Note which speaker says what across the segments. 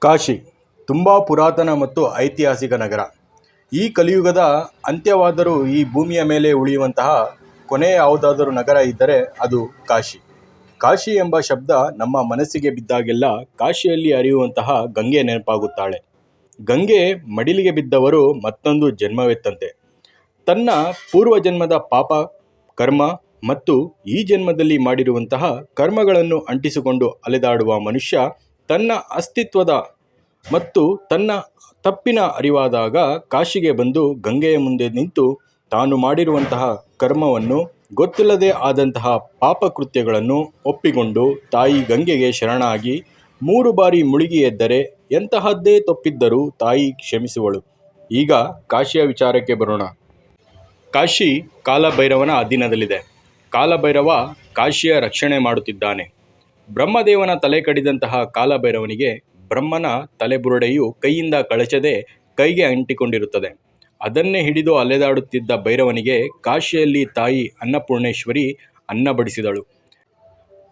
Speaker 1: ಕಾಶಿ ತುಂಬ ಪುರಾತನ ಮತ್ತು ಐತಿಹಾಸಿಕ ನಗರ. ಈ ಕಲಿಯುಗದ ಅಂತ್ಯವಾದರೂ ಈ ಭೂಮಿಯ ಮೇಲೆ ಉಳಿಯುವಂತಹ ಕೊನೆಯ ಯಾವುದಾದರೂ ನಗರ ಇದ್ದರೆ ಅದು ಕಾಶಿ. ಕಾಶಿ ಎಂಬ ಶಬ್ದ ನಮ್ಮ ಮನಸ್ಸಿಗೆ ಬಿದ್ದಾಗೆಲ್ಲ ಕಾಶಿಯಲ್ಲಿ ಅರಿಯುವಂತಹ ಗಂಗೆ ನೆನಪಾಗುತ್ತಾಳೆ. ಗಂಗೆ ಮಡಿಲಿಗೆ ಬಿದ್ದವರು ಮತ್ತೊಂದು ಜನ್ಮವೆತ್ತಂತೆ. ತನ್ನ ಪೂರ್ವ ಜನ್ಮದ ಪಾಪ, ಕರ್ಮ ಮತ್ತು ಈ ಜನ್ಮದಲ್ಲಿ ಮಾಡಿರುವಂತಹ ಕರ್ಮಗಳನ್ನು ಅಂಟಿಸಿಕೊಂಡು ಅಲೆದಾಡುವ ಮನುಷ್ಯ ತನ್ನ ಅಸ್ತಿತ್ವದ ಮತ್ತು ತನ್ನ ತಪ್ಪಿನ ಅರಿವಾದಾಗ ಕಾಶಿಗೆ ಬಂದು ಗಂಗೆಯ ಮುಂದೆ ನಿಂತು ತಾನು ಮಾಡಿರುವಂತಹ ಕರ್ಮವನ್ನು ಗೊತ್ತಿಲ್ಲದೆ ಆದಂತಹ ಪಾಪಕೃತ್ಯಗಳನ್ನು ಒಪ್ಪಿಕೊಂಡು ತಾಯಿ ಗಂಗೆಗೆ ಶರಣಾಗಿ ಮೂರು ಬಾರಿ ಮುಳುಗಿ ಎದ್ದರೆ ಎಂತಹದ್ದೇ ತಪ್ಪಿದ್ದರೂ ತಾಯಿ ಕ್ಷಮಿಸುವಳು. ಈಗ ಕಾಶಿಯ ವಿಚಾರಕ್ಕೆ ಬರೋಣ. ಕಾಶಿ ಕಾಲಭೈರವನ ಅಧೀನದಲ್ಲಿದೆ. ಕಾಲಭೈರವ ಕಾಶಿಯ ರಕ್ಷಣೆ ಮಾಡುತ್ತಿದ್ದಾನೆ. ಬ್ರಹ್ಮದೇವನ ತಲೆ ಕಡಿದಂತಹ ಕಾಲಭೈರವನಿಗೆ ಬ್ರಹ್ಮನ ತಲೆಬುರುಡೆಯು ಕೈಯಿಂದ ಕಳಚದೆ ಕೈಗೆ ಅಂಟಿಕೊಂಡಿರುತ್ತದೆ. ಅದನ್ನೇ ಹಿಡಿದು ಅಲೆದಾಡುತ್ತಿದ್ದ ಭೈರವನಿಗೆ ಕಾಶಿಯಲ್ಲಿ ತಾಯಿ ಅನ್ನಪೂರ್ಣೇಶ್ವರಿ ಅನ್ನ ಬಡಿಸಿದಳು.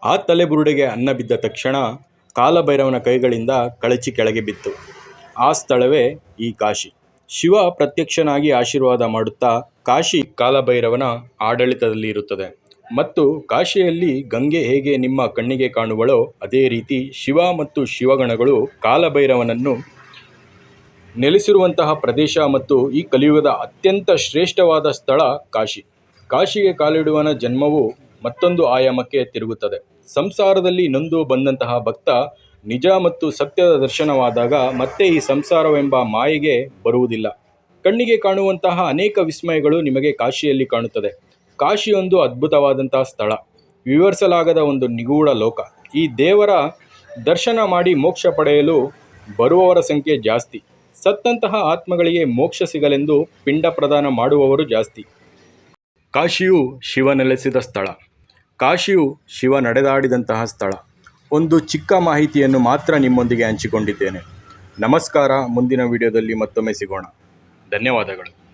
Speaker 1: ಆ ತಲೆಬುರುಡೆಗೆ ಅನ್ನ ಬಿದ್ದ ತಕ್ಷಣ ಕಾಲಭೈರವನ ಕೈಗಳಿಂದ ಕಳಚಿ ಕೆಳಗೆ ಬಿತ್ತು. ಆ ಸ್ಥಳವೇ ಈ ಕಾಶಿ. ಶಿವ ಪ್ರತ್ಯಕ್ಷನಾಗಿ ಆಶೀರ್ವಾದ ಮಾಡುತ್ತಾ ಕಾಶಿ ಕಾಲಭೈರವನ ಆಡಳಿತದಲ್ಲಿ ಇರುತ್ತದೆ. ಮತ್ತು ಕಾಶಿಯಲ್ಲಿ ಗಂಗೆ ಹೇಗೆ ನಿಮ್ಮ ಕಣ್ಣಿಗೆ ಕಾಣುವಳೋ ಅದೇ ರೀತಿ ಶಿವ ಮತ್ತು ಶಿವಗಣಗಳು ಕಾಲಭೈರವನನ್ನು ನೆಲೆಸಿರುವಂತಹ ಪ್ರದೇಶ ಮತ್ತು ಈ ಕಲಿಯುಗದ ಅತ್ಯಂತ ಶ್ರೇಷ್ಠವಾದ ಸ್ಥಳ ಕಾಶಿ. ಕಾಶಿಗೆ ಕಾಲಿಡುವನ ಜನ್ಮವು ಮತ್ತೊಂದು ಆಯಾಮಕ್ಕೆ ತಿರುಗುತ್ತದೆ. ಸಂಸಾರದಲ್ಲಿ ನೊಂದು ಬಂದಂತಹ ಭಕ್ತ ನಿಜ ಮತ್ತು ಸತ್ಯದ ದರ್ಶನವಾದಾಗ ಮತ್ತೆ ಈ ಸಂಸಾರವೆಂಬ ಮಾಯೆಗೆ ಬರುವುದಿಲ್ಲ. ಕಣ್ಣಿಗೆ ಕಾಣುವಂತಹ ಅನೇಕ ವಿಸ್ಮಯಗಳು ನಿಮಗೆ ಕಾಶಿಯಲ್ಲಿ ಕಾಣುತ್ತದೆ. ಕಾಶಿ ಒಂದು ಅದ್ಭುತವಾದಂತಹ ಸ್ಥಳ. ವಿವರಿಸಲಾಗದ ಒಂದು ನಿಗೂಢ ಲೋಕ. ಈ ದೇವರ ದರ್ಶನ ಮಾಡಿ ಮೋಕ್ಷ ಪಡೆಯಲು ಬರುವವರ ಸಂಖ್ಯೆ ಜಾಸ್ತಿ. ಸತ್ತಂತಹ ಆತ್ಮಗಳಿಗೆ ಮೋಕ್ಷ ಸಿಗಲೆಂದು ಪಿಂಡ ಪ್ರದಾನ ಮಾಡುವವರು ಜಾಸ್ತಿ. ಕಾಶಿಯು ಶಿವ ನೆಲೆಸಿದ ಸ್ಥಳ. ಕಾಶಿಯು ಶಿವ ನಡೆದಾಡಿದಂತಹ ಸ್ಥಳ. ಒಂದು ಚಿಕ್ಕ ಮಾಹಿತಿಯನ್ನು ಮಾತ್ರ ನಿಮ್ಮೊಂದಿಗೆ ಹಂಚಿಕೊಂಡಿದ್ದೇನೆ. ನಮಸ್ಕಾರ, ಮುಂದಿನ ವಿಡಿಯೋದಲ್ಲಿ ಮತ್ತೊಮ್ಮೆ ಸಿಗೋಣ. ಧನ್ಯವಾದಗಳು.